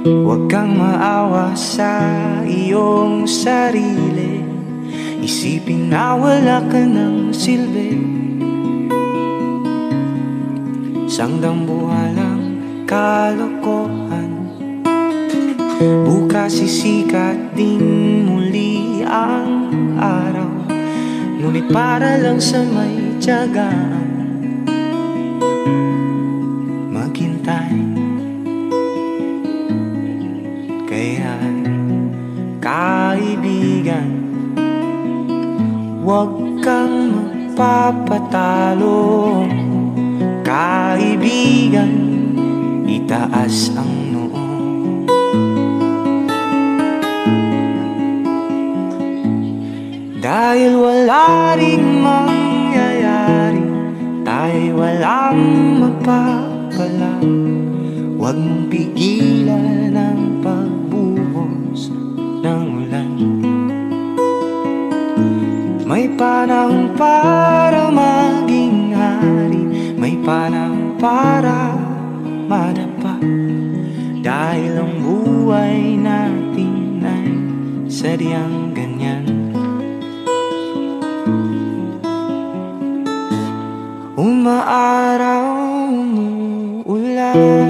Huwag kang maawa sa iyong sarili. Isipin na wala ka ng silbi. Sangdambuhalang kalokohan. Bukas sisikat din muli ang araw. Ngunit para lang sa may tiyagaan Kaya kaibigan Huwag kang magpapatalo. Kaibigan Itaas ang noo. Dahil wala ring mangyayari Tayo'y walang mapapala. Huwag mong pigilan ang May panahon para maging hari. May panahon para madapa. Dahil ang buhay natin ay sadyang ganyan. Umaas